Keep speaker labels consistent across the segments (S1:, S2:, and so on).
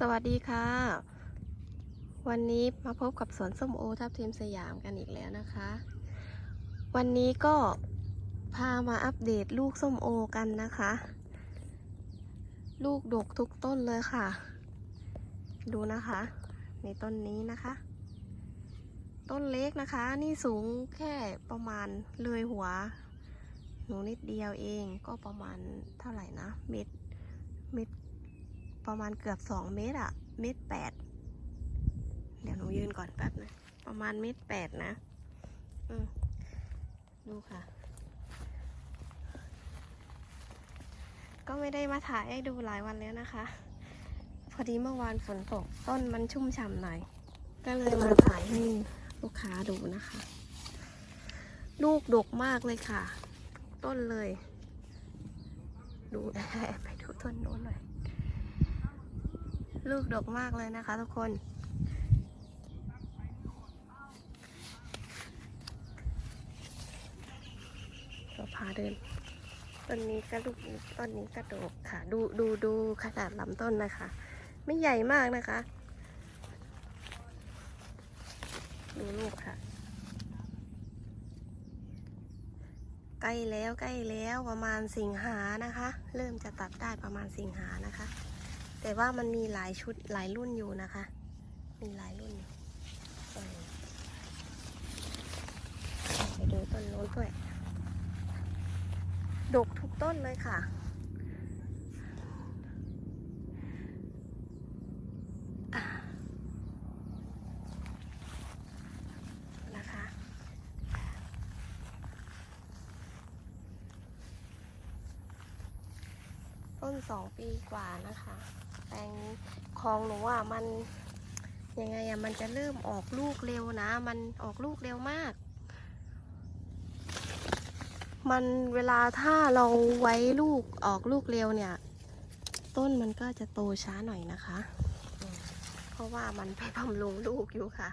S1: สวัสดีค่ะ วันนี้มาพบกับสวนส้มโอทับทิมสยามกันอีกแล้วนะคะ วันนี้ก็พามาอัปเดตลูกส้มโอกันนะคะ ลูกดกทุกต้นเลยค่ะ ดูนะคะ ในต้นนี้นะคะ ต้นเล็กนะคะ นี่สูงแค่ประมาณเลยหัว หนูนิดเดียวเองก็ประมาณเท่าไหร่นะเม็ดเม็ด ประมาณเกือบสองเมตรอะเมตรแปดเดี๋ยวหนูยืนก่อนแป๊บนะประมาณเมตรแปดนะดูค่ะ ก็ไม่ได้มาถ่ายให้ดูหลายวันแล้วนะคะ พอดีเมื่อวานฝนตกต้นมันชุ่มฉ่ำหน่อย ก็เลยมาถ่ายให้ลูกค้าดูนะคะ ลูกดกมากเลยค่ะ ต้นเลย ดูไปดูต้นโน้นหน่อย ลูกดกมากเลยนะคะทุกคน ก็พาเดิน ต้นนี้ก็ลูกต้นนี้ก็ดกค่ะ ดูดูดูขนาดลำต้นนะคะ ไม่ใหญ่มากนะคะ ดูลูกค่ะใกล้แล้วใกล้แล้วประมาณสิงหานะคะ เริ่มจะตัดได้ประมาณสิงหานะคะ แต่ว่ามันมีหลายชุดหลายรุ่นอยู่นะคะ มีหลายรุ่นอยู่ไปดูต้นโน้นด้วย ดกทุกต้นเลยค่ะ นะคะ ต้นสองปีกว่านะคะ แปลงของหนูอะมันยังไงอะมันจะเริ่มออกลูกเร็วนะ มันออกลูกเร็วมาก มันเวลาถ้าเราไว้ลูกออกลูกเร็วเนี่ย ต้นมันก็จะโตช้าหน่อยนะคะ เพราะว่ามันไปบำรุงลูกอยู่ค่ะ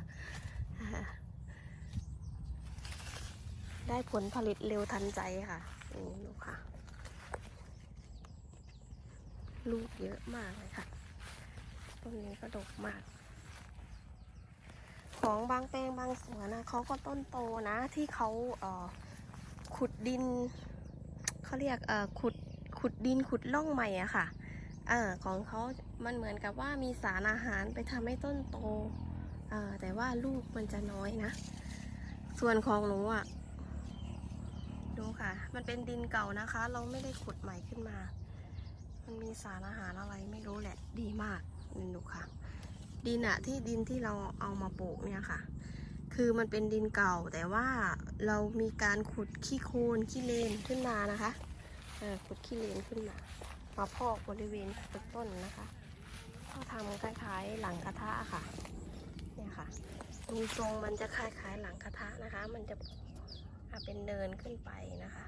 S1: ได้ผลผลิตเร็วทันใจค่ะ นี่ดูค่ะ ลูกเยอะมากเลยค่ะ ต้นนี้ก็ดกมาก ของบางแปลงบางสวนนะเขาก็ต้นโตนะที่เขาเอ่อขุดดินเขาเรียกเอ่อขุดขุดดินขุดร่องใหม่อะค่ะเออของเขามันเหมือนกับว่ามีสารอาหารไปทำให้ต้นโตเออแต่ว่าลูกมันจะน้อยนะ ส่วนของหนูอะดูค่ะ มันเป็นดินเก่านะคะ เราไม่ได้ขุดใหม่ขึ้นมา มันมีสารอาหารอะไรไม่รู้แหละ ดีมากนี่ดูค่ะ ดินอะที่ดินที่เราเอามาปลูกเนี่ยค่ะ คือมันเป็นดินเก่าแต่ว่าเรามีการขุดขี้โคลนขี้เลนขึ้นมานะคะเออขุดขี้เลนขึ้นมา มาพอกบริเวณต้นนะคะก็ทำคล้ายๆหลังกระทะค่ะเนี่ยค่ะดูทรงมันจะคล้ายๆหลังกระทะนะคะ มันจะอะเป็นเนินขึ้นไปนะคะ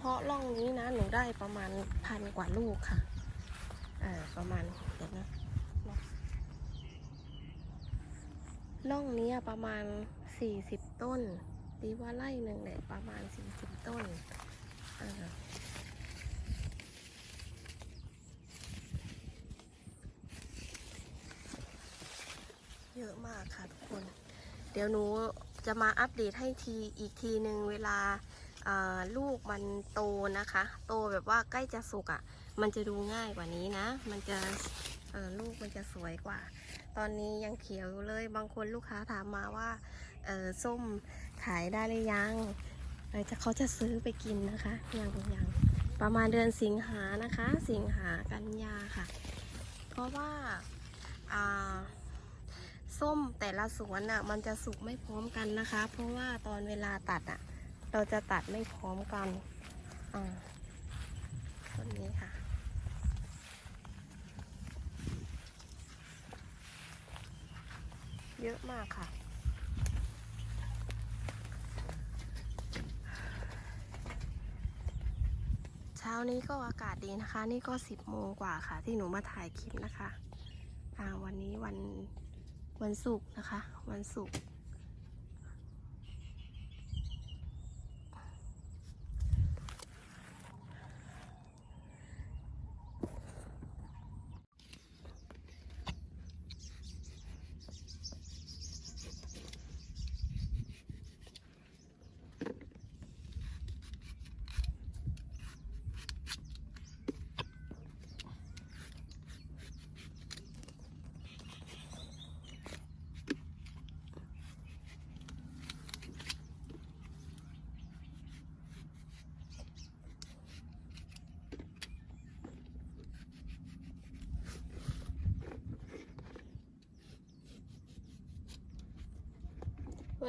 S1: พาะร่องนี้นะ หนูได้ประมาณพันกว่าลูกค่ะอ่าประมาณเดี๋ยวนะร่องนี้ประมาณสี่สิบต้นตีว่าไร่หนึ่งเนี่ยประมาณสี่สิบต้นอ่าเยอะมากค่ะทุกคน เดี๋ยวหนูจะมาอัปเดตให้ทีอีกทีหนึ่งเวลา ลูกมันโตนะคะ โตแบบว่าใกล้จะสุกอะ่ะ มันจะดูง่ายกว่านี้นะ มันจะลูกมันจะสวยกว่า ตอนนี้ยังเขียวอยู่เลย บางคนลูกค้าถามมาว่าส้มขายได้หรือยังเออจะเขาจะซื้อไปกินนะคะยังยังประมาณเดือนสิงหานะคะ สิงหากันยาค่ะ เพราะว่าอ่าส้มแต่ละสวนอะมันจะสุกไม่พร้อมกันนะคะ เพราะว่าตอนเวลาตัดอะ เราจะตัดไม่พร้อมกันอ่าต้นนี้ค่ะ เยอะมากค่ะ เช้านี้ก็อากาศดีนะคะ นี่ก็สิบโมงกว่าค่ะ ที่หนูมาถ่ายคลิปนะคะ อ่าวันนี้วันวันศุกร์นะคะ วันศุกร์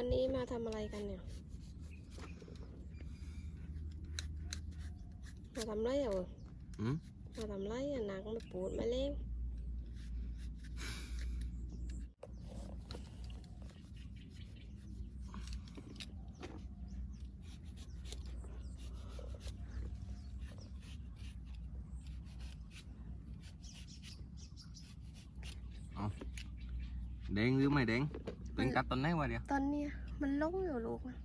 S1: วันนี้มาทำอะไรกันเนี่ย มาทำไรอะ
S2: อืม
S1: มาทำไรอะหนังมาปูดมาเล่ง
S2: แดงหรือไม่แดง ตัวเองกัดต้นไหนวะเดียว
S1: ตอนเนี้ยมันลงอยู่ลูกอะ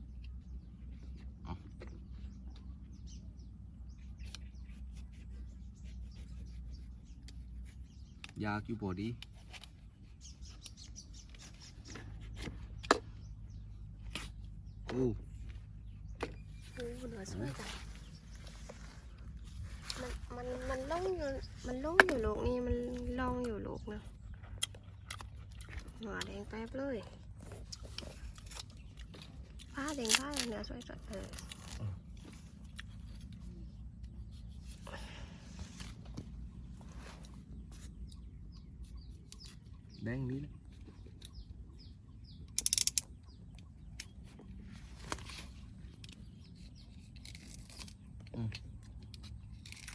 S2: ยากอยู่พอดีโอ้
S1: โอ้เหนือสวยจังมันมันมันลงอยู่มันลงอยู่ลูกนี่มันลองอยู่ลูกนะหัวแดงแป๊บเลย ผ้าแดงผ้าเหนือสวยจังเออ
S2: แดงนี้เลย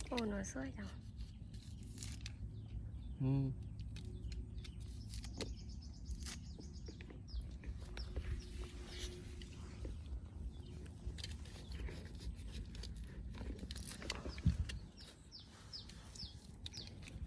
S1: โอ้เหนือสวยจัง
S2: อืมเอาด้วยนะแดงแป๊บด้วยนี่ต้องเอาเนื้อแดงบัน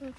S2: Hmm.